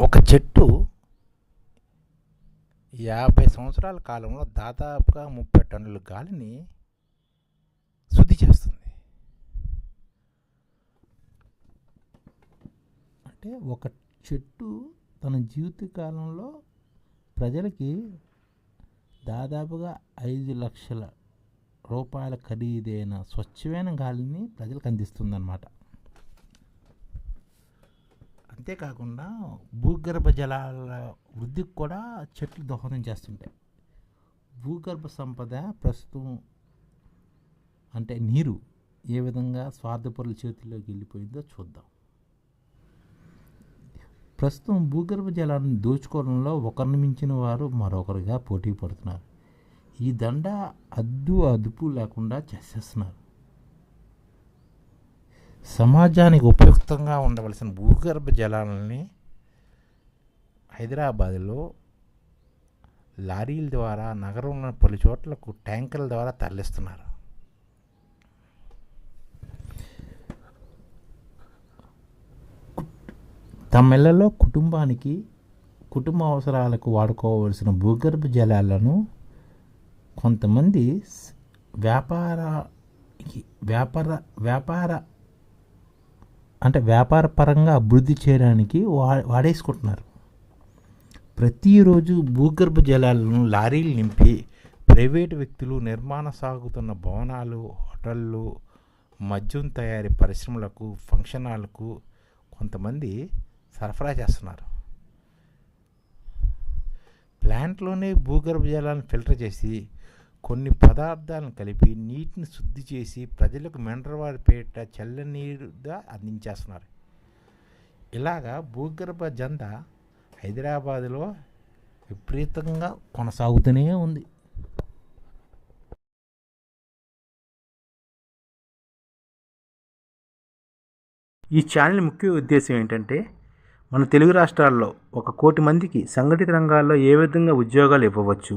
ఒక చెట్టు యాభై సంవత్సరాల కాలంలో దాదాపుగా ముప్పై టన్నుల గాలిని శుద్ధి చేస్తుంది. అంటే ఒక చెట్టు తన జీవిత కాలంలో ప్రజలకి దాదాపుగా ఐదు లక్షల రూపాయల ఖరీదైన స్వచ్ఛమైన గాలిని ప్రజలకు అందిస్తుందన్నమాట. అంతేకాకుండా భూగర్భ జలాల వృద్ధికి కూడా చెట్లు దోహదం చేస్తుంటాయి. భూగర్భ సంపద ప్రస్తుతం అంటే నీరు ఏ విధంగా స్వార్థపరుల చేతుల్లోకి వెళ్ళిపోయిందో చూద్దాం. ప్రస్తుతం భూగర్భ జలాన్ని దోచుకోవడంలో ఒకరిని మించిన వారు మరొకరుగా పోటీ పడుతున్నారు. ఈ దండ అద్దు అదుపు లేకుండా చేసేస్తున్నారు. సమాజానికి ఉపయుక్తంగా ఉండవలసిన భూగర్భ జలాలని హైదరాబాదులో లారీల ద్వారా నగరంలోని పలు చోట్లకు ట్యాంకర్ల ద్వారా తరలిస్తున్నారు. తమ ఇళ్ళలో కుటుంబానికి కుటుంబ అవసరాలకు వాడుకోవలసిన భూగర్భ జలాలను కొంతమంది వ్యాపార వ్యాపార వ్యాపార అంటే వ్యాపార పరంగా అభివృద్ధి చేయడానికి వా వాడేసుకుంటున్నారు. ప్రతిరోజు భూగర్భ జలాలను లారీలు నింపి ప్రైవేటు వ్యక్తులు నిర్మాణ సాగుతున్న భవనాలు హోటళ్ళు మద్యం తయారీ పరిశ్రమలకు ఫంక్షన్ హాల్కు కొంతమంది సరఫరా చేస్తున్నారు. ప్లాంట్లోనే భూగర్భ జలాలను ఫిల్టర్ చేసి కొన్ని పదార్థాలను కలిపి నీటిని శుద్ధి చేసి ప్రజలకు మెండ్రవారిపేట చల్లనీరుగా అందించేస్తున్నారు. ఇలాగా భూగర్భ జంద హైదరాబాదులో విపరీతంగా కొనసాగుతూనే ఉంది. ఈ ఛానల్ ముఖ్య ఉద్దేశం ఏంటంటే మన తెలుగు రాష్ట్రాల్లో ఒక కోటి మందికి సంఘటిత రంగాల్లో ఏ విధంగా ఉద్యోగాలు ఇవ్వవచ్చు